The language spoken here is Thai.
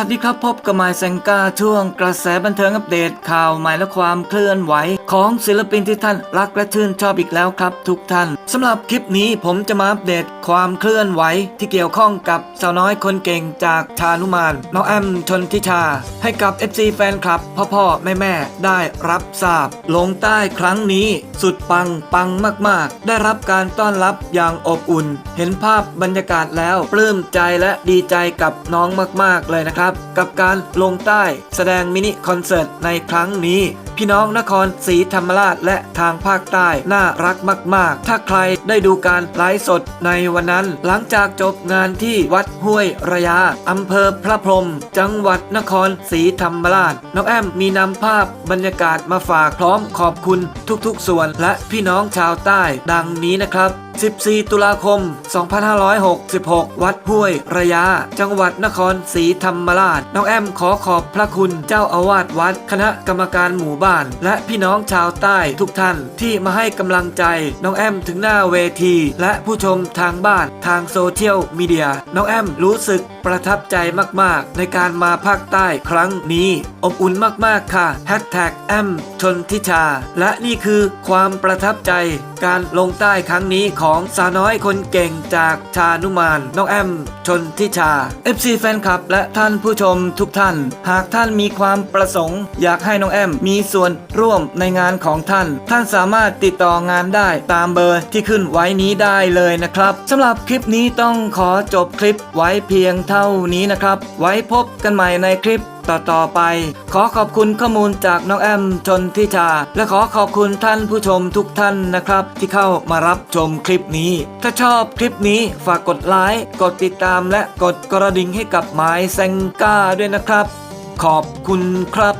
วัสดีครับ พบกับไมายแซงกาช่วงกระแสบันเทิงอัปเดตข่าวใหม่และความเคลื่อนไหว ของศิลปินที่ท่านรักและชื่นชอบอีกแล้วครับ ทุกท่านสำหรับคลิปนี้ผมจะมาอัปเดตความเคลื่อนไหวที่เกี่ยวข้องกับสาวน้อยคนเก่งจากชานุมานน้องแอมชนทิชา ให้กับ FC แฟนคลับ พ่อพ่อแม่แม่ได้รับทราบ ลงใต้ครั้งนี้ สุดปังปังมาก ๆ ได้รับการต้อนรับอย่างอบอุ่น เห็นภาพบรรยากาศแล้วปลื้มใจและดีใจกับน้องมาก ๆ เลยนะครับกับการลงใต้แสดงมินิคอนเสิร์ตในครั้งนี้ พี่น้องนครศรีธรรมราชและทางภาคใต้น่ารักมาก ๆ ถ้าใครได้ดูการไลฟ์สดในวันนั้น หลังจากจบงานที่วัดห้วยระยาอำเภอพระพรหมจังหวัดนครศรีธรรมราชน้องแอมมีนำภาพบรรยากาศมาฝากพร้อมขอบคุณทุกๆ ส่วนและพี่น้องชาวใต้ดังนี้นะครับ 14 ตุลาคม 2566 วัดห้วย ระยาจังหวัดนครศรีธรรมราช น้องแอมขอขอบพระคุณเจ้าอาวาสวัด คณะกรรมการหมู่บ้าน และพี่น้องชาวใต้ทุกท่านที่มาให้กำลังใจ น้องแอมถึงหน้าเวที และผู้ชมทางบ้านทางโซเชียลมีเดีย น้องแอมรู้สึกประทับใจมาก ๆ ในการมาภาคใต้ครั้งนี้ อบอุ่นมาก ๆ ค่ะแฮชแท็กแอมชนทิชา และนี่คือความประทับใจการลงใต้ครั้งนี้ของสาวน้อยคนเก่งจากชานุมาน น้องแอม ชนทิชา FC แฟนคลับ และท่านผู้ชมทุกท่าน หากท่านมีความประสงค์ อยากให้น้องแอม มีส่วนร่วมในงานของท่าน ท่านสามารถติดต่องานได้ตามเบอร์ที่ขึ้นไว้นี้ได้เลยนะครับสำหรับคลิปนี้ต้องขอจบคลิปไว้เพียงเท่านี้นะครับ ไว้พบกันใหม่ในคลิป ต่อๆไป ขอขอบคุณข้อมูลจากน้องแอมชนทิชา และขอขอบคุณท่านผู้ชมทุกท่านนะครับ ที่เข้ามารับชมคลิปนี้ ถ้าชอบคลิปนี้ฝากกดไลค์กดติดตามและกดกระดิ่งให้กับหมายแซงก้าด้วยนะครับ ขอบคุณครับ